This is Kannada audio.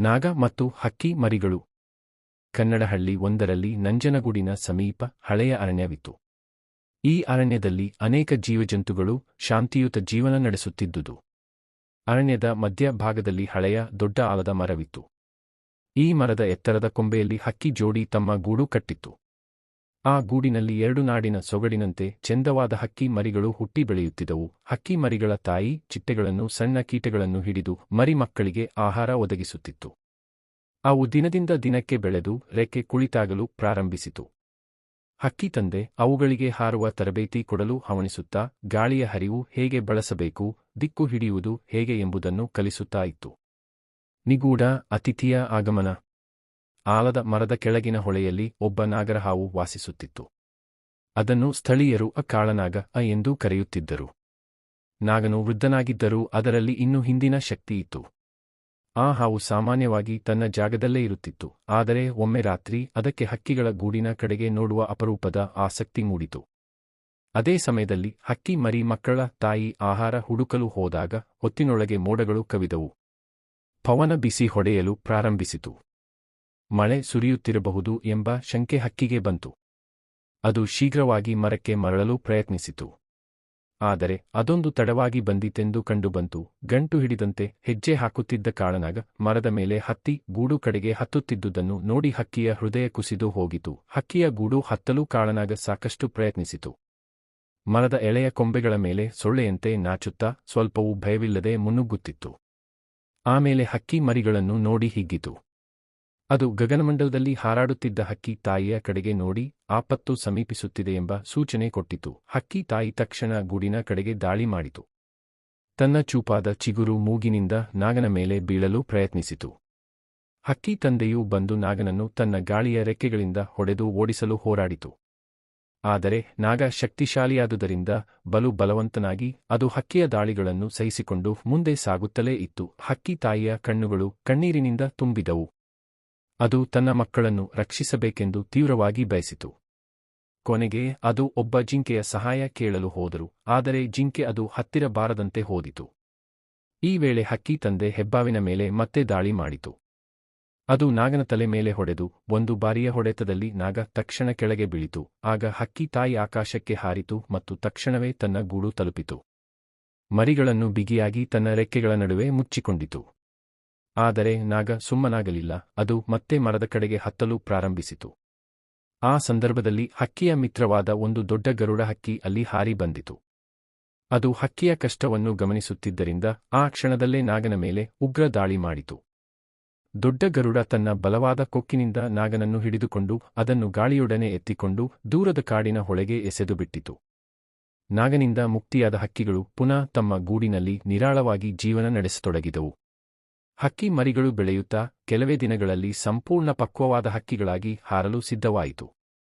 ನಾಗ ಮತ್ತು ಹಕ್ಕಿ ಮರಿಗಳು. ಕನ್ನಡಹಳ್ಳಿ ಒಂದರಲ್ಲಿ ನಂಜನಗೂಡಿನ ಸಮೀಪ ಹಳೆಯ ಅರಣ್ಯವಿತ್ತು. ಈ ಅರಣ್ಯದಲ್ಲಿ ಅನೇಕ ಜೀವಜಂತುಗಳು ಶಾಂತಿಯುತ ಜೀವನ ನಡೆಸುತ್ತಿದ್ದುದು. ಅರಣ್ಯದ ಮಧ್ಯಭಾಗದಲ್ಲಿ ಹಳೆಯ ದೊಡ್ಡ ಆಲದ ಮರವಿತ್ತು. ಈ ಮರದ ಎತ್ತರದ ಕೊಂಬೆಯಲ್ಲಿ ಹಕ್ಕಿ ಜೋಡಿ ತಮ್ಮ ಗೂಡು ಕಟ್ಟಿತ್ತು. ಆ ಗೂಡಿನಲ್ಲಿ ಎರಡು ನಾಡಿನ ಸೊಗಡಿನಂತೆ ಚೆಂದವಾದ ಹಕ್ಕಿ ಮರಿಗಳು ಹುಟ್ಟಿ ಬೆಳೆಯುತ್ತಿದ್ದವು. ಹಕ್ಕಿ ಮರಿಗಳ ತಾಯಿ ಚಿಟ್ಟೆಗಳನ್ನು ಸಣ್ಣ ಕೀಟಗಳನ್ನು ಹಿಡಿದು ಮರಿ ಮಕ್ಕಳಿಗೆ ಆಹಾರ ಒದಗಿಸುತ್ತಿತ್ತು. ಅವು ದಿನದಿಂದ ದಿನಕ್ಕೆ ಬೆಳೆದು ರೆಕ್ಕೆ ಕುಳಿತಾಗಲು ಪ್ರಾರಂಭಿಸಿತು. ಹಕ್ಕಿ ತಂದೆ ಅವುಗಳಿಗೆ ಹಾರುವ ತರಬೇತಿ ಕೊಡಲು ಹವಣಿಸುತ್ತಾ ಗಾಳಿಯ ಹರಿವು ಹೇಗೆ ಬಳಸಬೇಕು, ದಿಕ್ಕು ಹಿಡಿಯುವುದು ಹೇಗೆ ಎಂಬುದನ್ನು ಕಲಿಸುತ್ತಾ ಇತ್ತು. ನಿಗೂಢ ಅತಿಥಿಯ ಆಗಮನ. ಆಲದ ಮರದ ಕೆಳಗಿನ ಹೊಳೆಯಲ್ಲಿ ಒಬ್ಬ ನಾಗರಹಾವು ವಾಸಿಸುತ್ತಿತ್ತು. ಅದನ್ನು ಸ್ಥಳೀಯರು ಅ ಕಾಳನಾಗ ಅ ಎಂದು ಕರೆಯುತ್ತಿದ್ದರು. ನಾಗನು ವೃದ್ಧನಾಗಿದ್ದರೂ ಅದರಲ್ಲಿ ಇನ್ನೂ ಹಿಂದಿನ ಶಕ್ತಿಯಿತ್ತು ಆ ಹಾವು ಸಾಮಾನ್ಯವಾಗಿ ತನ್ನ ಜಾಗದಲ್ಲೇ ಇರುತ್ತಿತ್ತು, ಆದರೆ ಒಮ್ಮೆ ರಾತ್ರಿ ಅದಕ್ಕೆ ಹಕ್ಕಿಗಳ ಗೂಡಿನ ಕಡೆಗೆ ನೋಡುವ ಅಪರೂಪದ ಆಸಕ್ತಿ ಮೂಡಿತು. ಅದೇ ಸಮಯದಲ್ಲಿ ಹಕ್ಕಿ ಮರಿ ಮಕ್ಕಳ ತಾಯಿ ಆಹಾರ ಹುಡುಕಲು ಹೋದಾಗ ಹೊತ್ತಿನೊಳಗೆ ಮೋಡಗಳು ಕವಿದವು. ಪವನ ಬಿಸಿ ಹೊಡೆಯಲು ಪ್ರಾರಂಭಿಸಿತು. ಮಳೆ ಸುರಿಯುತ್ತಿರಬಹುದು ಎಂಬ ಶಂಕೆ ಹಕ್ಕಿಗೆ ಬಂತು. ಅದು ಶೀಘ್ರವಾಗಿ ಮರಕ್ಕೆ ಮರಳಲು ಪ್ರಯತ್ನಿಸಿತು. ಆದರೆ ಅದೊಂದು ತಡವಾಗಿ ಬಂದಿತೆಂದು ಕಂಡುಬಂತು. ಗಂಟು ಹಿಡಿದಂತೆ ಹೆಜ್ಜೆ ಹಾಕುತ್ತಿದ್ದ ಕಾಳನಾಗ ಮರದ ಮೇಲೆ ಹತ್ತಿ ಗೂಡು ಕಡೆಗೆ ಹತ್ತುತ್ತಿದ್ದುದನ್ನು ನೋಡಿ ಹಕ್ಕಿಯ ಹೃದಯ ಕುಸಿದು ಹೋಗಿತು. ಹಕ್ಕಿಯ ಗೂಡು ಹತ್ತಲು ಕಾಳನಾಗ ಸಾಕಷ್ಟು ಪ್ರಯತ್ನಿಸಿತು. ಮರದ ಎಳೆಯ ಕೊಂಬೆಗಳ ಮೇಲೆ ಸೊಳ್ಳೆಯಂತೆ ನಾಚುತ್ತಾ ಸ್ವಲ್ಪವೂ ಭಯವಿಲ್ಲದೆ ಮುನ್ನುಗ್ಗುತ್ತಿತ್ತು. ಆಮೇಲೆ ಹಕ್ಕಿ ಮರಿಗಳನ್ನು ನೋಡಿ ಹಿಗ್ಗಿತು. ಅದು ಗಗನಮಂಡಲದಲ್ಲಿ ಹಾರಾಡುತ್ತಿದ್ದ ಹಕ್ಕಿ ತಾಯಿಯ ಕಡೆಗೆ ನೋಡಿ ಆಪತ್ತು ಸಮೀಪಿಸುತ್ತಿದೆ ಎಂಬ ಸೂಚನೆ ಕೊಟ್ಟಿತು. ಹಕ್ಕಿ ತಾಯಿ ತಕ್ಷಣ ಗೂಡಿನ ಕಡೆಗೆ ದಾಳಿ ಮಾಡಿತು. ತನ್ನ ಚೂಪಾದ ಚಿಗುರು ಮೂಗಿನಿಂದ ನಾಗನ ಮೇಲೆ ಬೀಳಲು ಪ್ರಯತ್ನಿಸಿತು. ಹಕ್ಕಿ ತಂದೆಯು ಬಂದು ನಾಗನನ್ನು ತನ್ನ ಗಾಳಿಯ ರೆಕ್ಕೆಗಳಿಂದ ಹೊಡೆದು ಓಡಿಸಲು ಹೋರಾಡಿತು. ಆದರೆ ನಾಗ ಶಕ್ತಿಶಾಲಿಯಾದುದರಿಂದ ಬಲು ಬಲವಂತನಾಗಿ ಅದು ಹಕ್ಕಿಯ ದಾಳಿಗಳನ್ನು ಸಹಿಸಿಕೊಂಡು ಮುಂದೆ ಸಾಗುತ್ತಲೇ ಇತ್ತು. ಹಕ್ಕಿ ತಾಯಿಯ ಕಣ್ಣುಗಳು ಕಣ್ಣೀರಿನಿಂದ ತುಂಬಿದವು. ಅದು ತನ್ನ ಮಕ್ಕಳನ್ನು ರಕ್ಷಿಸಬೇಕೆಂದು ತೀವ್ರವಾಗಿ ಬಯಸಿತು. ಕೊನೆಗೆ ಅದು ಒಬ್ಬ ಜಿಂಕೆಯ ಸಹಾಯ ಕೇಳಲು ಹೋದರು, ಆದರೆ ಜಿಂಕೆ ಅದು ಹತ್ತಿರ ಬಾರದಂತೆ ಹೋದಿತು. ಈ ವೇಳೆ ಹಕ್ಕಿ ತಂದೆ ಹೆಬ್ಬಾವಿನ ಮೇಲೆ ಮತ್ತೆ ದಾಳಿ ಮಾಡಿತು. ಅದು ನಾಗನ ತಲೆ ಮೇಲೆ ಹೊಡೆದು ಒಂದು ಬಾರಿಯ ಹೊಡೆತದಲ್ಲಿ ನಾಗ ತಕ್ಷಣ ಕೆಳಗೆ ಬೀಳಿತು, ಆಗ ಹಕ್ಕಿ ತಾಯಿ ಆಕಾಶಕ್ಕೆ ಹಾರಿತು ಮತ್ತು ತಕ್ಷಣವೇ ತನ್ನ ಗೂಡು ತಲುಪಿತು. ಮರಿಗಳನ್ನು ಬಿಗಿಯಾಗಿ ತನ್ನ ರೆಕ್ಕೆಗಳ ನಡುವೆ ಮುಚ್ಚಿಕೊಂಡಿತು. ಆದರೆ ನಾಗ ಸುಮ್ಮನಾಗಲಿಲ್ಲ, ಅದು ಮತ್ತೆ ಮರದ ಕಡೆಗೆ ಹತ್ತಲು ಪ್ರಾರಂಭಿಸಿತು. ಆ ಸಂದರ್ಭದಲ್ಲಿ ಹಕ್ಕಿಯ ಮಿತ್ರವಾದ ಒಂದು ದೊಡ್ಡ ಗರುಡ ಹಕ್ಕಿ ಅಲ್ಲಿ ಹಾರಿ ಬಂದಿತು. ಅದು ಹಕ್ಕಿಯ ಕಷ್ಟವನ್ನು ಗಮನಿಸುತ್ತಿದ್ದರಿಂದ ಆ ಕ್ಷಣದಲ್ಲೇ ನಾಗನ ಮೇಲೆ ಉಗ್ರ ದಾಳಿ ಮಾಡಿತು. ದೊಡ್ಡ ಗರುಡ ತನ್ನ ಬಲವಾದ ಕೊಕ್ಕಿನಿಂದ ನಾಗನನ್ನು ಹಿಡಿದುಕೊಂಡು ಅದನ್ನು ಗಾಳಿಯೊಡನೆ ಎತ್ತಿಕೊಂಡು ದೂರದ ಕಾಡಿನ ಹೊಳೆಗೆ ಎಸೆದು ಬಿಟ್ಟಿತು ನಾಗನಿಂದ ಮುಕ್ತಿಯಾದ ಹಕ್ಕಿಗಳು ಪುನಃ ತಮ್ಮ ಗೂಡಿನಲ್ಲಿ ನಿರಾಳವಾಗಿ ಜೀವನ ನಡೆಸತೊಡಗಿದವು. ಹಕ್ಕಿ ಮರಿಗಳು ಬೆಳೆಯುತ್ತಾ ಕೆಲವೇ ದಿನಗಳಲ್ಲಿ ಸಂಪೂರ್ಣ ಪಕ್ವವಾದ ಹಕ್ಕಿಗಳಾಗಿ ಹಾರಲು ಸಿದ್ಧವಾಯಿತು.